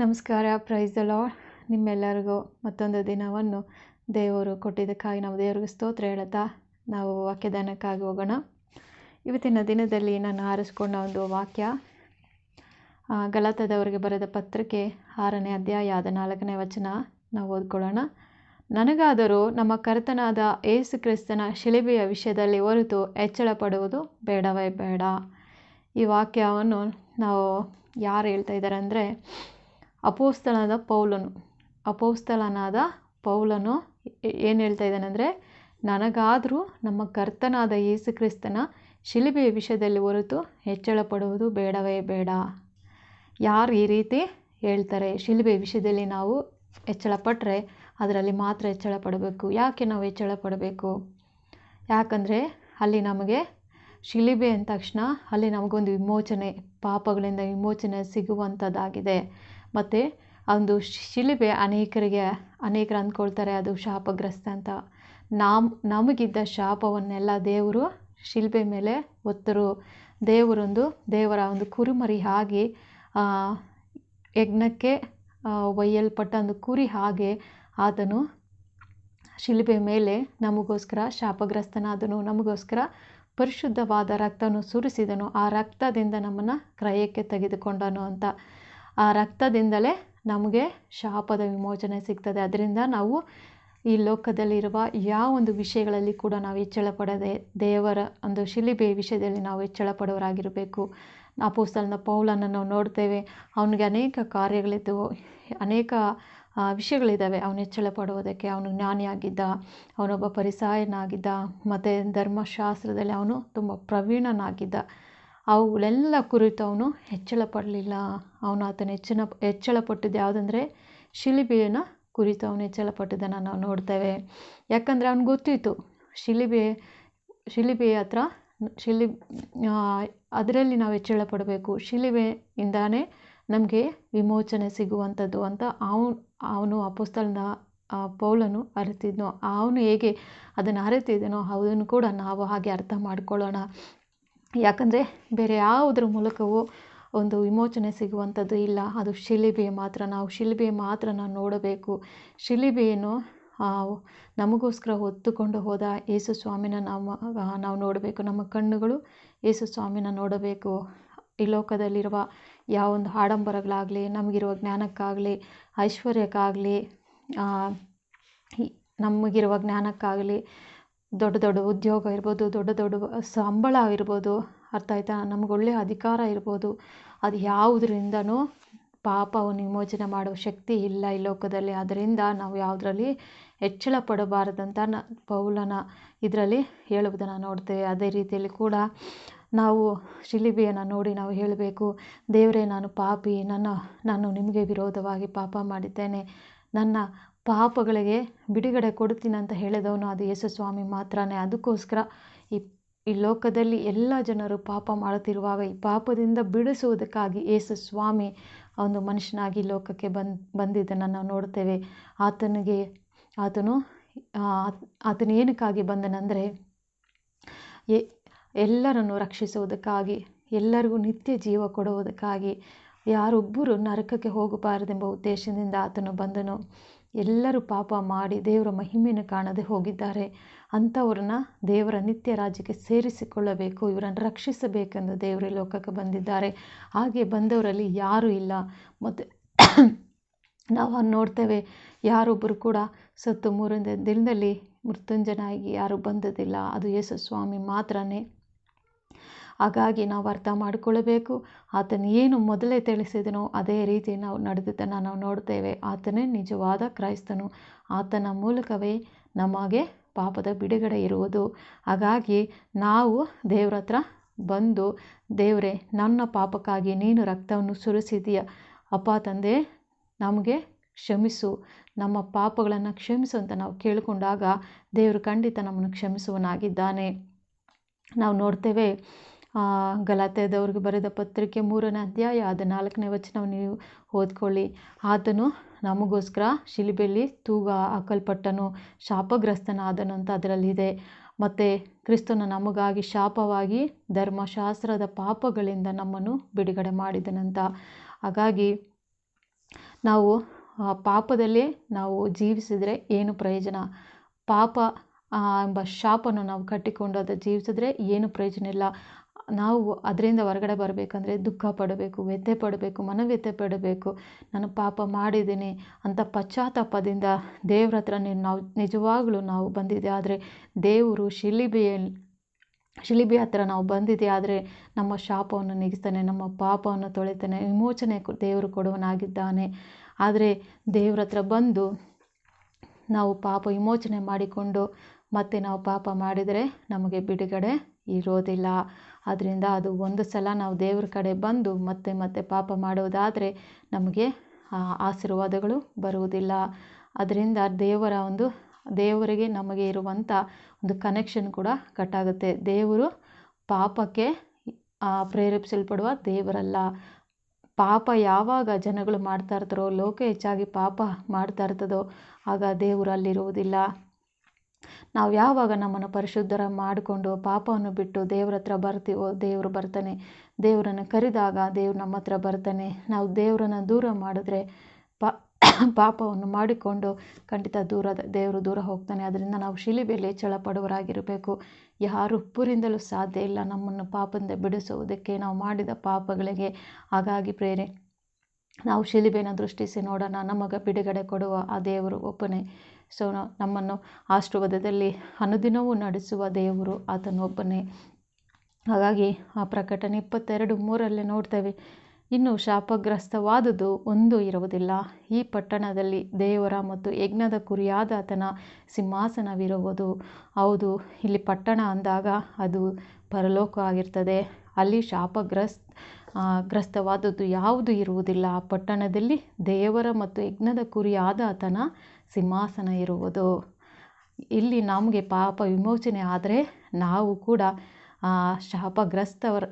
ನಮಸ್ಕಾರ price lord ನಿಮ್ಮೆಲ್ಲರಿಗೂ ಮತ್ತೊಂದು ದಿನವನ್ನು ದೇವರು ಕೊಟ್ಟಿದ್ದಕ್ಕಾಗಿ ನಾವು ದೇವರಿಗೆ ಸ್ತೋತ್ರ ಹೇಳುತ್ತಾ ನಾವು ವಾಕ್ಯದಾನಕ್ಕಾಗಿ ಹೋಗೋಣ. ಇವತ್ತಿನ ದಿನದಲ್ಲಿ ನಾನು ಆರಿಸ್ಕೊಂಡ ಒಂದು ವಾಕ್ಯ. ಗಲಾತದವರಿಗೆ ಬರೆದ ಪತ್ರಿಕೆ ಆರನೇ ಅಧ್ಯಾಯ ಆದ ನಾಲ್ಕನೇ ವಚನ ನಾವು ಓದ್ಕೊಳ್ಳೋಣ. ನನಗಾದರೂ ನಮ್ಮ ಕರ್ತನಾದ ಏಸು ಕ್ರಿಸ್ತನ ಶಿಲುಬೆಯ ವಿಷಯದಲ್ಲಿ ಹೊರತು ಹೆಚ್ಚಳ ಪಡುವುದು ಬೇಡವೇ ಬೇಡ. ಈ ವಾಕ್ಯವನ್ನು ನಾವು ಯಾರು ಹೇಳ್ತಾ ಇದ್ದಾರೆ ಅಂದರೆ ಅಪೋಸ್ತಲನಾದ ಪೌಲನು. ಅಪೋಸ್ತಲನಾದ ಪೌಲನು ಏನು ಹೇಳ್ತಾ ಇದ್ದಾನೆ ಅಂದರೆ, ನನಗಾದರೂ ನಮ್ಮ ಕರ್ತನಾದ ಯೇಸು ಕ್ರಿಸ್ತನ ಶಿಲುಬೆಯ ವಿಷಯದಲ್ಲಿ ಹೊರತು ಹೆಚ್ಚಳ ಪಡುವುದು ಬೇಡವೇ ಬೇಡ. ಯಾರು ಈ ರೀತಿ ಹೇಳ್ತಾರೆ ಶಿಲುಬೆ ವಿಷಯದಲ್ಲಿ ನಾವು ಹೆಚ್ಚಳ ಪಟ್ಟರೆ ಅದರಲ್ಲಿ ಮಾತ್ರ ಹೆಚ್ಚಳ ಪಡಬೇಕು ಯಾಕೆ ನಾವು ಹೆಚ್ಚಳ ಪಡಬೇಕು ಯಾಕಂದರೆ ಅಲ್ಲಿ ನಮಗೆ ಶಿಲುಬೆ ಅಂದ ತಕ್ಷಣ ಅಲ್ಲಿ ನಮಗೊಂದು ವಿಮೋಚನೆ, ಪಾಪಗಳಿಂದ ವಿಮೋಚನೆ ಸಿಗುವಂಥದ್ದಾಗಿದೆ. ಮತ್ತು ಒಂದು ಶಿಲುಬೆ ಅನೇಕರಿಗೆ ಅನೇಕರು ಅಂದ್ಕೊಳ್ತಾರೆ ಅದು ಶಾಪಗ್ರಸ್ತ ಅಂತ. ನಾಮ್ ನಮಗಿದ್ದ ಶಾಪವನ್ನೆಲ್ಲ ದೇವರು ಶಿಲ್ಬೆ ಮೇಲೆ ಒತ್ತರು ದೇವರೊಂದು ದೇವರ ಒಂದು ಕುರುಮರಿ ಆ, ಯಜ್ಞಕ್ಕೆ ಒಯ್ಯಲ್ಪಟ್ಟ ಒಂದು ಕುರಿ ಹಾಗೆ ಆತನು ಶಿಲುಬೆ ಮೇಲೆ ನಮಗೋಸ್ಕರ ಶಾಪಗ್ರಸ್ತನಾದನು. ನಮಗೋಸ್ಕರ ಪರಿಶುದ್ಧವಾದ ರಕ್ತವನ್ನು ಸುರಿಸಿದನು. ಆ ರಕ್ತದಿಂದ ನಮ್ಮನ್ನು ಕ್ರಯಕ್ಕೆ ತೆಗೆದುಕೊಂಡನು ಅಂತ. ಆ ರಕ್ತದಿಂದಲೇ ನಮಗೆ ಶಾಪದ ವಿಮೋಚನೆ ಸಿಗ್ತದೆ. ಅದರಿಂದ ನಾವು ಈ ಲೋಕದಲ್ಲಿರುವ ಯಾವ ಒಂದು ವಿಷಯಗಳಲ್ಲಿ ಕೂಡ ನಾವು ಹೆಚ್ಚಳ ಪಡದೆ ದೇವರ ಒಂದು ಶಿಲಿಬೆ ವಿಷಯದಲ್ಲಿ ನಾವು ಹೆಚ್ಚಳ ಪಡೋರಾಗಿರಬೇಕು. ಅಪೋಸ್ತಲನ ಪೌಲನ್ನು ನಾವು ನೋಡ್ತೇವೆ. ಅವನಿಗೆ ಅನೇಕ ಕಾರ್ಯಗಳಿದ್ದವು. ಅನೇಕ ವಿಷಯಗಳಿದ್ದಾವೆ ಅವನು ಹೆಚ್ಚಳ ಪಡುವುದಕ್ಕೆ. ಅವನು ಜ್ಞಾನಿಯಾಗಿದ್ದ, ಅವನೊಬ್ಬ ಪರಿಸಾಯನಾಗಿದ್ದ, ಮತ್ತು ಧರ್ಮಶಾಸ್ತ್ರದಲ್ಲಿ ಅವನು ತುಂಬ ಪ್ರವೀಣನಾಗಿದ್ದ. ಅವುಗಳೆಲ್ಲ ಕುರಿತು ಅವನು ಹೆಚ್ಚಳ ಪಡಲಿಲ್ಲ. ಅವನು ಆತನ ಹೆಚ್ಚಿನ ಹೆಚ್ಚಳ ಪಟ್ಟಿದ್ದು ಯಾವುದಂದರೆ, ಶಿಲಿಬೆಯನ್ನು ಕುರಿತು ಅವನು ಹೆಚ್ಚಳ ಪಟ್ಟಿದ್ದನ್ನು ನಾವು ನೋಡ್ತೇವೆ. ಯಾಕಂದರೆ ಅವನು ಗೊತ್ತಿತ್ತು, ಶಿಲಿಬೆ ಶಿಲಿಬೆಯ ಹತ್ರ ಶಿಲಿ ಅದರಲ್ಲಿ ನಾವು ಹೆಚ್ಚಳ ಪಡಬೇಕು. ಶಿಲಿಬೆಯಿಂದಾನೇ ನಮಗೆ ವಿಮೋಚನೆ ಸಿಗುವಂಥದ್ದು ಅಂತ ಅವನು ಅವನು ಆ ಪುಸ್ತಕದ ಪೌಲನ್ನು ಅರಿತಿದ್ನೋ. ಅವನು ಹೇಗೆ ಅದನ್ನು ಅರಿತಿದ್ದನೋ ಅದನ್ನು ಕೂಡ ನಾವು ಹಾಗೆ ಅರ್ಥ ಮಾಡ್ಕೊಳ್ಳೋಣ. ಯಾಕಂದರೆ ಬೇರೆ ಯಾವುದ್ರ ಮೂಲಕವೂ ಒಂದು ವಿಮೋಚನೆ ಸಿಗುವಂಥದ್ದು ಇಲ್ಲ. ಅದು ಶಿಲಿಬೆ ಮಾತ್ರ. ನಾವು ಶಿಲಿಬೆ ಮಾತ್ರ ನಾವು ನೋಡಬೇಕು. ಶಿಲಿಬೆಯನ್ನು ನಮಗೋಸ್ಕರ ಹೊತ್ತುಕೊಂಡು ಹೋದ ಯೇಸು ಸ್ವಾಮಿನ ನಾವು ನಾವು ನೋಡಬೇಕು. ನಮ್ಮ ಕಣ್ಣುಗಳು ಯೇಸು ಸ್ವಾಮಿನ ನೋಡಬೇಕು. ಈ ಲೋಕದಲ್ಲಿರುವ ಯಾವ ಒಂದು ಆಡಂಬರಗಳಾಗಲಿ, ನಮಗಿರುವ ಜ್ಞಾನಕ್ಕಾಗಲಿ, ಐಶ್ವರ್ಯಕ್ಕಾಗಲಿ ನಮಗಿರುವ ಜ್ಞಾನಕ್ಕಾಗಲಿ ದೊಡ್ಡ ದೊಡ್ಡ ಉದ್ಯೋಗ ಇರ್ಬೋದು, ದೊಡ್ಡ ದೊಡ್ಡ ಸಂಬಳ ಇರ್ಬೋದು, ಅರ್ಥ ಆಯ್ತಾ? ನಮ್ಗೆ ಒಳ್ಳೆಯ ಅಧಿಕಾರ ಇರ್ಬೋದು. ಅದು ಯಾವುದರಿಂದನೂ ಪಾಪವನ್ನು ವಿಮೋಚನೆ ಮಾಡುವ ಶಕ್ತಿ ಇಲ್ಲ ಈ ಲೋಕದಲ್ಲಿ. ಅದರಿಂದ ನಾವು ಯಾವುದರಲ್ಲಿ ಹೆಚ್ಚಳ ಪಡಬಾರದಂತ ನ ಪೌಲನ ಇದರಲ್ಲಿ ಹೇಳುವುದನ್ನು ನೋಡ್ತೇವೆ. ಅದೇ ರೀತಿಯಲ್ಲಿ ಕೂಡ ನಾವು ಶಿಲುಬೆಯನ್ನು ನೋಡಿ ನಾವು ಹೇಳಬೇಕು, ದೇವರೇ ನಾನು ಪಾಪಿ, ನನ್ನ, ನಾನು ನಿಮಗೆ ವಿರೋಧವಾಗಿ ಪಾಪ ಮಾಡಿದ್ದೇನೆ, ನನ್ನ ಪಾಪಗಳಿಗೆ ಬಿಡುಗಡೆ ಕೊಡ್ತೀನಿ ಅಂತ ಹೇಳಿದವನು ಅದು ಯೇಸು ಸ್ವಾಮಿ ಮಾತ್ರನೇ. ಅದಕ್ಕೋಸ್ಕರ ಈ ಈ ಲೋಕದಲ್ಲಿ ಎಲ್ಲ ಜನರು ಪಾಪ ಮಾಡುತ್ತಿರುವಾಗ ಈ ಪಾಪದಿಂದ ಬಿಡಿಸುವುದಕ್ಕಾಗಿ ಯೇಸು ಸ್ವಾಮಿ ಒಂದು ಮನುಷ್ಯನಾಗಿ ಲೋಕಕ್ಕೆ ಬಂದು, ಬಂದಿದ್ದನ್ನು ನಾವು ನೋಡ್ತೇವೆ. ಆತನಿಗೆ, ಆತನು ಆತನ ಆತನು ಏನಕ್ಕಾಗಿ ಬಂದನೆಂದರೆ ಎ, ಎಲ್ಲರನ್ನು ರಕ್ಷಿಸುವುದಕ್ಕಾಗಿ, ಎಲ್ಲರಿಗೂ ನಿತ್ಯ ಜೀವ ಕೊಡುವುದಕ್ಕಾಗಿ, ಯಾರೊಬ್ಬರು ನರಕಕ್ಕೆ ಹೋಗಬಾರದೆಂಬ ಉದ್ದೇಶದಿಂದ ಆತನು ಬಂದನು. ಎಲ್ಲರೂ ಪಾಪ ಮಾಡಿ ದೇವರ ಮಹಿಮೆಯನ್ನು ಕಾಣದೆ ಹೋಗಿದ್ದಾರೆ. ಅಂಥವ್ರನ್ನ ದೇವರ ನಿತ್ಯ ರಾಜ್ಯಕ್ಕೆ ಸೇರಿಸಿಕೊಳ್ಳಬೇಕು, ಇವರನ್ನು ರಕ್ಷಿಸಬೇಕೆಂದು ದೇವರು ಲೋಕಕ್ಕೆ ಬಂದಿದ್ದಾರೆ. ಹಾಗೆ ಬಂದವರಲ್ಲಿ ಯಾರೂ ಇಲ್ಲ. ಮತ್ತು ನಾವು ನೋಡ್ತೇವೆ, ಯಾರೊಬ್ಬರು ಕೂಡ ಸತ್ತು ಮೂರನೇ ದಿನದಲ್ಲಿ ಮೃತ್ಯುಂಜನಾಗಿ ಯಾರೂ ಬಂದದಿಲ್ಲ ಅದು ಯೇಸು ಸ್ವಾಮಿ ಮಾತ್ರನೇ. ಹಾಗಾಗಿ ನಾವು ಅರ್ಥ ಮಾಡಿಕೊಳ್ಳಬೇಕು ಆತನು ಏನು ಮೊದಲೇ ತಿಳಿಸಿದನೋ ಅದೇ ರೀತಿ ನಾವು ನಡೆದಿದ್ದನ್ನು ನಾವು ನೋಡ್ತೇವೆ. ಆತನೇ ನಿಜವಾದ ಕ್ರೈಸ್ತನು. ಆತನ ಮೂಲಕವೇ ನಮಗೆ ಪಾಪದ ಬಿಡುಗಡೆ ಇರುವುದು. ಹಾಗಾಗಿ ನಾವು ದೇವ್ರ ಹತ್ರ ಬಂದು, ದೇವರೇ, ನನ್ನ ಪಾಪಕ್ಕಾಗಿ ನೀನು ರಕ್ತವನ್ನು ಸುರಿಸಿದೀಯ ಅಪ್ಪ, ತಂದೆ, ನಮಗೆ ಕ್ಷಮಿಸು. ನಮ್ಮ ಪಾಪಗಳನ್ನು ಕ್ಷಮಿಸು ಅಂತ ನಾವು ಕೇಳಿಕೊಂಡಾಗ ದೇವರು ಖಂಡಿತ ನಮ್ಮನ್ನು ಕ್ಷಮಿಸುವನಾಗಿದ್ದಾನೆ. ನಾವು ನೋಡ್ತೇವೆ ಗಲಾತ್ಯದವ್ರಿಗೆ ಬರೆದ ಪತ್ರಿಕೆ ಮೂರನೇ ಅಧ್ಯಾಯ ಅದು ನಾಲ್ಕನೇ ವಚನವನ್ನು ನೀವು ಓದ್ಕೊಳ್ಳಿ. ಆತನು ನಮಗೋಸ್ಕರ ಶಿಲುಬೆಯಲ್ಲಿ ತೂಗ ಹಾಕಲ್ಪಟ್ಟನು, ಶಾಪಗ್ರಸ್ತನಾದನು ಅಂತ ಅದರಲ್ಲಿದೆ. ಮತ್ತು ಕ್ರಿಸ್ತನು ನಮಗಾಗಿ ಶಾಪವಾಗಿ ಧರ್ಮಶಾಸ್ತ್ರದ ಪಾಪಗಳಿಂದ ನಮ್ಮನ್ನು ಬಿಡುಗಡೆ ಮಾಡಿದನಂತ. ಹಾಗಾಗಿ ನಾವು ಪಾಪದಲ್ಲಿ ನಾವು ಜೀವಿಸಿದರೆ ಏನು ಪ್ರಯೋಜನ? ಪಾಪ ಎಂಬ ಶಾಪನ್ನು ನಾವು ಕಟ್ಟಿಕೊಂಡು ಅದು ಜೀವಿಸಿದ್ರೆ ಏನು ಪ್ರಯೋಜನ ಇಲ್ಲ? ನಾವು ಅದರಿಂದ ಹೊರಗಡೆ ಬರಬೇಕಂದ್ರೆ ದುಃಖ ಪಡಬೇಕು, ವ್ಯಥೆ ಪಡಬೇಕು, ಮನವ್ಯಥೆ ಪಡಬೇಕು. ನಾನು ಪಾಪ ಮಾಡಿದ್ದೀನಿ ಅಂತ ಪಶ್ಚಾತ್ತಾಪದಿಂದ ದೇವ್ರ ಹತ್ರ ನಾವು ನಿಜವಾಗ್ಲೂ ನಾವು ಬಂದಿದ್ದೆ. ಆದರೆ ದೇವರು ಶಿಲಿಬೆಯಲ್ಲಿ ಶಿಲಿಬಿ ಹತ್ರ ನಾವು ಬಂದಿದ್ದೆ. ಆದರೆ ನಮ್ಮ ಶಾಪವನ್ನು ನೀಗಿಸ್ತಾನೆ, ನಮ್ಮ ಪಾಪವನ್ನು ತೊಳಿತಾನೆ, ವಿಮೋಚನೆ ದೇವರು ಕೊಡುವನಾಗಿದ್ದಾನೆ. ಆದರೆ ದೇವ್ರ ಹತ್ರ ಬಂದು ನಾವು ಪಾಪ ವಿಮೋಚನೆ ಮಾಡಿಕೊಂಡು ಮತ್ತೆ ನಾವು ಪಾಪ ಮಾಡಿದರೆ ನಮಗೆ ಬಿಡುಗಡೆ ಇರೋದಿಲ್ಲ. ಅದರಿಂದ ಅದು ಒಂದು ಸಲ ನಾವು ದೇವ್ರ ಕಡೆ ಬಂದು ಮತ್ತೆ ಮತ್ತೆ ಪಾಪ ಮಾಡೋದಾದರೆ ನಮಗೆ ಆಶೀರ್ವಾದಗಳು ಬರುವುದಿಲ್ಲ. ಅದರಿಂದ ದೇವರ ಒಂದು, ದೇವರಿಗೆ ನಮಗೆ ಇರುವಂಥ ಒಂದು ಕನೆಕ್ಷನ್ ಕೂಡ ಕಟ್ಟಾಗುತ್ತೆ ದೇವರು ಪಾಪಕ್ಕೆ ಪ್ರೇರೇಪಿಸಲ್ಪಡುವ ದೇವರಲ್ಲ. ಪಾಪ ಯಾವಾಗ ಜನಗಳು ಮಾಡ್ತಾ ಇರ್ತಾರೋ, ಲೋಕ ಹೆಚ್ಚಾಗಿ ಪಾಪ ಮಾಡ್ತಾ ಇರ್ತದೋ, ಆಗ ದೇವರು ಅಲ್ಲಿರುವುದಿಲ್ಲ. ನಾವು ಯಾವಾಗ ನಮ್ಮನ್ನು ಪರಿಶುದ್ಧರ ಮಾಡಿಕೊಂಡು ಪಾಪವನ್ನು ಬಿಟ್ಟು ದೇವ್ರ ಹತ್ರ ಬರ್ತೀವೋ, ದೇವರು ಬರ್ತಾನೆ. ದೇವರನ್ನು ಕರೆದಾಗ ದೇವ್ರು ನಮ್ಮ ಹತ್ರ ಬರ್ತಾನೆ. ನಾವು ದೇವರನ್ನು ದೂರ ಮಾಡಿದ್ರೆ ಪಾ ಪಾಪವನ್ನು ಮಾಡಿಕೊಂಡು ಖಂಡಿತ ದೂರ, ದೇವರು ದೂರ ಹೋಗ್ತಾನೆ. ಅದರಿಂದ ನಾವು ಶಿಲಿಬೆಯಲ್ಲಿ ಹೆಚ್ಚಳ ಪಡುವರಾಗಿರಬೇಕು ಯಾರು ಉಪ್ಪುರಿಂದಲೂ ಸಾಧ್ಯ ಇಲ್ಲ ನಮ್ಮನ್ನು ಪಾಪದಿಂದ ಬಿಡಿಸುವುದಕ್ಕೆ. ನಾವು ಮಾಡಿದ ಪಾಪಗಳಿಗೆ ಹಾಗಾಗಿ ಪ್ರೇರೆ, ನಾವು ಶಿಲಿಬೆನ ದೃಷ್ಟಿಸಿ ನೋಡೋಣ. ನಮಗೆ ಬಿಡುಗಡೆ ಕೊಡುವ ಆ ದೇವರು ಒಬ್ಬನೇ. ಸೊ ನಮ್ಮನ್ನು ಆಶೀರ್ವಾದದಲ್ಲಿ ಅನುದಿನವೂ ನಡೆಸುವ ದೇವರು ಆತನೊಬ್ಬನೇ. ಹಾಗಾಗಿ ಆ ಪ್ರಕಟಣೆ ಇಪ್ಪತ್ತೆರಡು ಮೂರಲ್ಲೇ ನೋಡ್ತೇವೆ. ಇನ್ನು ಶಾಪಗ್ರಸ್ತವಾದುದು ಒಂದು ಇರುವುದಿಲ್ಲ. ಈ ಪಟ್ಟಣದಲ್ಲಿ ದೇವರ ಮತ್ತು ಯಜ್ಞದ ಕುರಿಯಾದ ಆತನ ಸಿಂಹಾಸನವಿರುವುದು. ಹೌದು, ಇಲ್ಲಿ ಪಟ್ಟಣ ಅಂದಾಗ ಅದು ಪರಲೋಕ ಆಗಿರ್ತದೆ. ಅಲ್ಲಿ ಶಾಪಗ್ರಸ್ತ ಗ್ರಸ್ತವಾದದ್ದು ಯಾವುದು ಇರುವುದಿಲ್ಲ. ಆ ಪಟ್ಟಣದಲ್ಲಿ ದೇವರ ಮತ್ತು ಯಜ್ಞದ ಕುರಿಯಾದ ಆತನ ಸಿಂಹಾಸನ ಇರುವುದು. ಇಲ್ಲಿ ನಮಗೆ ಪಾಪ ವಿಮೋಚನೆ ಆದರೆ ನಾವು ಕೂಡ ಆ, ಶಾಪಗ್ರಸ್ತವರಾಗಿರದೆ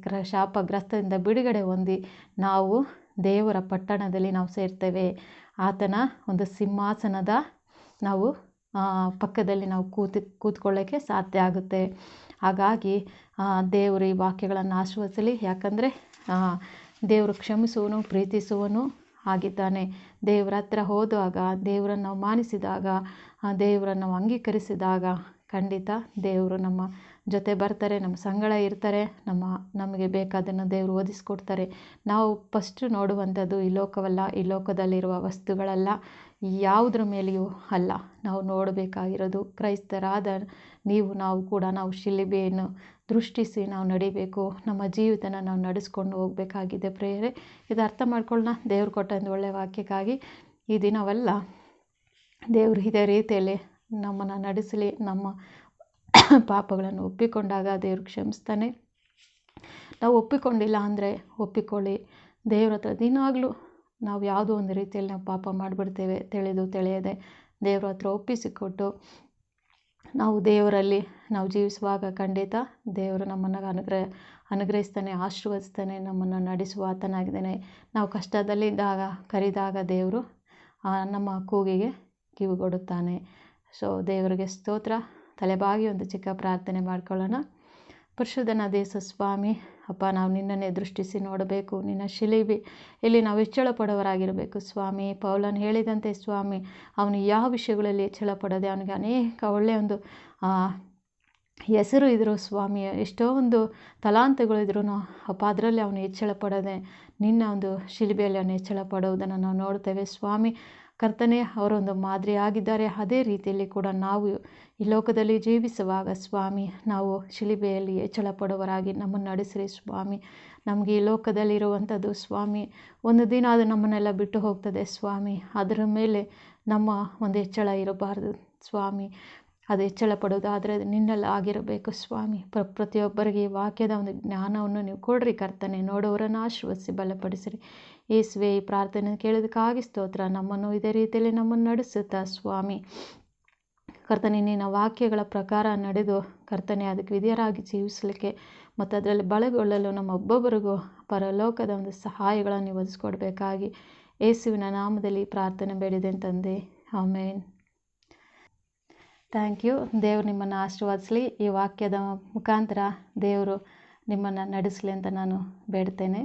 ಕ್ರ ಶಾಪಗ್ರಸ್ತದಿಂದ ಬಿಡುಗಡೆ ಹೊಂದಿ ನಾವು ದೇವರ ಪಟ್ಟಣದಲ್ಲಿ ನಾವು ಸೇರ್ತೇವೆ. ಆತನ ಒಂದು ಸಿಂಹಾಸನದ ನಾವು ಪಕ್ಕದಲ್ಲಿ ನಾವು ಕೂತು ಕೂತ್ಕೊಳ್ಳೋಕ್ಕೆ ಸಾಧ್ಯ ಆಗುತ್ತೆ. ಹಾಗಾಗಿ ದೇವರು ಈ ವಾಕ್ಯಗಳನ್ನು ಆಶ್ವಾಸಲಿ ಯಾಕಂದರೆ ದೇವರು ಕ್ಷಮಿಸುವನು ಪ್ರೀತಿಸುವನು ಆಗಿದ್ದಾನೆ. ದೇವರ ಹತ್ರ ಹೋದಾಗ ದೇವರನ್ನು ಮಾನಿಸಿದಾಗ ದೇವರನ್ನು ಅಂಗೀಕರಿಸಿದಾಗ ಖಂಡಿತ ದೇವರು ನಮ್ಮ ಜೊತೆ ಬರ್ತಾರೆ, ನಮ್ಮ ಸಂಗಡ ಇರ್ತಾರೆ, ನಮ್ಮ, ನಮಗೆ ಬೇಕಾದನ್ನು ದೇವರು ಓದಿಸ್ಕೊಡ್ತಾರೆ. ನಾವು ಫಸ್ಟ್ ನೋಡುವಂಥದ್ದು ಈ ಲೋಕವಲ್ಲ, ಈ ಲೋಕದಲ್ಲಿರುವ ವಸ್ತುಗಳಲ್ಲ, ಯಾವುದ್ರ ಮೇಲೆಯೂ ಅಲ್ಲ. ನಾವು ನೋಡಬೇಕಾಗಿರೋದು ಕ್ರೈಸ್ತರಾದ ನೀವು, ನಾವು ಕೂಡ, ನಾವು ಶಿಲಿಬೆಯನ್ನು ದೃಷ್ಟಿಸಿ ನಾವು ನಡಿಬೇಕು, ನಮ್ಮ ಜೀವಿತನ ನಾವು ನಡೆಸ್ಕೊಂಡು ಹೋಗಬೇಕಾಗಿದೆ ಪ್ರೇಯರೆ. ಇದು ಅರ್ಥ ಮಾಡ್ಕೊಳ್ಳೋಣ ದೇವ್ರು ಕೊಟ್ಟಂದು ಒಳ್ಳೆಯ ವಾಕ್ಯಕ್ಕಾಗಿ ಈ ದಿನವೆಲ್ಲ ದೇವರು ಇದೇ ರೀತಿಯಲ್ಲಿ ನಮ್ಮನ್ನು ನಡೆಸಲಿ, ನಮ್ಮ ಪಾಪಗಳನ್ನು ಒಪ್ಪಿಕೊಂಡಾಗ ದೇವರು ಕ್ಷಮಿಸ್ತಾನೆ. ನಾವು ಒಪ್ಪಿಕೊಂಡಿಲ್ಲ ಅಂದರೆ ಒಪ್ಪಿಕೊಳ್ಳಿ. ದೇವ್ರ ಹತ್ರ ದಿನಾಗಲೂ ನಾವು ಯಾವುದೋ ಒಂದು ರೀತಿಯಲ್ಲಿ ನಾವು ಪಾಪ ಮಾಡಿಬಿಡ್ತೇವೆ ತಿಳಿದು ತಿಳಿಯದೆ ದೇವ್ರ ಹತ್ರ ಒಪ್ಪಿಸಿಕೊಟ್ಟು ನಾವು ದೇವರಲ್ಲಿ ನಾವು ಜೀವಿಸುವಾಗ ಖಂಡಿತ ದೇವರು ನಮ್ಮನ್ನು ಅನುಗ್ರಹ ಅನುಗ್ರಹಿಸ್ತಾನೆ, ಆಶೀರ್ವದಿಸ್ತಾನೆ, ನಮ್ಮನ್ನು ನಡೆಸುವ ಆತನಾಗಿದ್ದಾನೆ. ನಾವು ಕಷ್ಟದಲ್ಲಿದ್ದಾಗ, ಕರೆದಾಗ ದೇವರು ನಮ್ಮ ಕೂಗಿಗೆ ಕಿವಿಗೊಡುತ್ತಾನೆ. ಸೊ ದೇವರಿಗೆ ಸ್ತೋತ್ರ. ತಲೆಬಾಗಿ ಒಂದು ಚಿಕ್ಕ ಪ್ರಾರ್ಥನೆ ಮಾಡ್ಕೊಳ್ಳೋಣ. ಪರಿಶುದ್ಧನ ದೇಶ ಸ್ವಾಮಿ, ಅಪ್ಪ, ನಾವು ನಿನ್ನನ್ನೇ ದೃಷ್ಟಿಸಿ ನೋಡಬೇಕು. ನಿನ್ನ ಶಿಲಿಬಿ ಇಲ್ಲಿ ನಾವು ಹೆಚ್ಚಳ ಪಡೋರಾಗಿರಬೇಕು ಸ್ವಾಮಿ, ಪೌಲನ್ ಹೇಳಿದಂತೆ ಸ್ವಾಮಿ, ಅವನು ಯಾವ ವಿಷಯಗಳಲ್ಲಿ ಹೆಚ್ಚಳ ಪಡೋದೆ ಅವನಿಗೆ ಅನೇಕ ಒಳ್ಳೆಯ ಒಂದು ಹೆಸರು ಇದ್ದರು ಸ್ವಾಮಿ, ಎಷ್ಟೋ ಒಂದು ತಲಾಂತಗಳಿದ್ರು ಅಪ್ಪ, ಅದರಲ್ಲಿ ಅವನು ಹೆಚ್ಚಳ ಪಡೋದೆ ನಿನ್ನ ಒಂದು ಶಿಲಿಬೆಯಲ್ಲಿ ಅವನು ಹೆಚ್ಚಳ ಪಡುವುದನ್ನು ನಾವು ನೋಡ್ತೇವೆ. ಸ್ವಾಮಿ ಕರ್ತನೆ ಅವರೊಂದು ಮಾದರಿಯಾಗಿದ್ದಾರೆ. ಅದೇ ರೀತಿಯಲ್ಲಿ ಕೂಡ ನಾವು ಈ ಲೋಕದಲ್ಲಿ ಜೀವಿಸುವಾಗ ಸ್ವಾಮಿ, ನಾವು ಶಿಲಿಬೆಯಲ್ಲಿ ಹೆಚ್ಚಳ ಪಡುವರಾಗಿ ನಮ್ಮನ್ನು ನಡೆಸಿರಿ ಸ್ವಾಮಿ. ನಮಗೆ ಈ ಲೋಕದಲ್ಲಿರುವಂಥದ್ದು ಸ್ವಾಮಿ, ಒಂದು ದಿನ ಅದು ನಮ್ಮನ್ನೆಲ್ಲ ಬಿಟ್ಟು ಹೋಗ್ತದೆ ಸ್ವಾಮಿ. ಅದರ ಮೇಲೆ ನಮ್ಮ ಒಂದು ಹೆಚ್ಚಳ ಇರಬಾರ್ದು ಸ್ವಾಮಿ. ಅದು ಹೆಚ್ಚಳ ಪಡೋದು ಆದರೆ ಅದು ನಿನ್ನಲ್ಲಿ ಆಗಿರಬೇಕು ಸ್ವಾಮಿ. ಪ್ರ, ಪ್ರತಿಯೊಬ್ಬರಿಗೆ ಈ ವಾಕ್ಯದ ಒಂದು ಜ್ಞಾನವನ್ನು ನೀವು ಕೊಡ್ರಿ ಕರ್ತನೆ. ನೋಡೋರನ್ನು ಆಶೀರ್ವದಿಸಿ, ಬಲಪಡಿಸಿರಿ. ಏಸುವೆ, ಈ ಪ್ರಾರ್ಥನೆ ಕೇಳೋದಕ್ಕಾಗಿ ಸ್ತೋತ್ರ. ನಮ್ಮನ್ನು ಇದೇ ರೀತಿಯಲ್ಲಿ ನಮ್ಮನ್ನು ನಡೆಸುತ್ತಾ ಸ್ವಾಮಿ. ಕರ್ತನೆ, ನಿನ್ನ ವಾಕ್ಯಗಳ ಪ್ರಕಾರ ನಡೆದು ಕರ್ತನೆ, ಅದಕ್ಕೆ ವಿಧಿಯರಾಗಿ ಜೀವಿಸಲಿಕ್ಕೆ ಮತ್ತು ಅದರಲ್ಲಿ ಬಳಗೊಳ್ಳಲು ನಮ್ಮ ಒಬ್ಬೊಬ್ಬರಿಗೂ ಪರಲೋಕದ ಒಂದು ಸಹಾಯಗಳನ್ನು ನೀವು ಏಸುವಿನ ನಾಮದಲ್ಲಿ ಪ್ರಾರ್ಥನೆ ಬೇಡಿದೆ ತಂದೆ ಆಮೇನ್. ಥ್ಯಾಂಕ್ ಯು ದೇವ್ರು ನಿಮ್ಮನ್ನು ಆಶೀರ್ವದಿಸಲಿ. ಈ ವಾಕ್ಯದ ಮುಖಾಂತರ ದೇವರು ನಿಮ್ಮನ್ನು ನಡೆಸಲಿ ಅಂತ ನಾನು ಬೇಡ್ತೇನೆ.